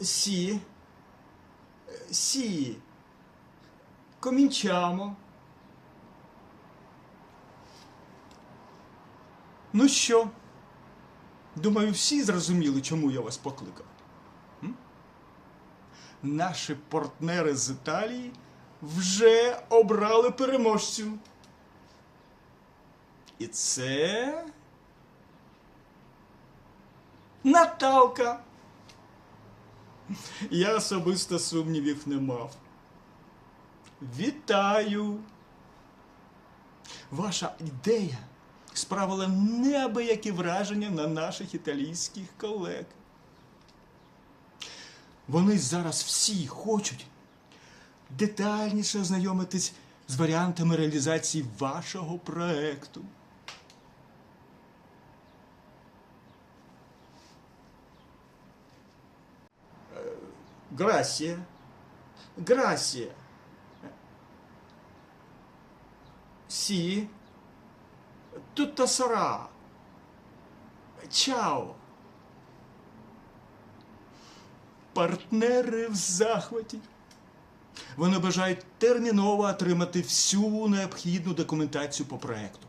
Сі. Сі. Комінчамо. Ну що? Думаю, всі зрозуміли, чому я вас покликав. М? Наші партнери з Італії вже обрали переможцю. І це. Наталка. Я особисто сумнівів не мав. Вітаю! Ваша ідея справила неабиякі враження на наших італійських колег. Вони зараз всі хочуть детальніше ознайомитись з варіантами реалізації вашого проекту. Grazie. Sì. Tutto sarà. Ciao. Партнери в захваті. Вони бажають терміново отримати всю необхідну документацію по проекту.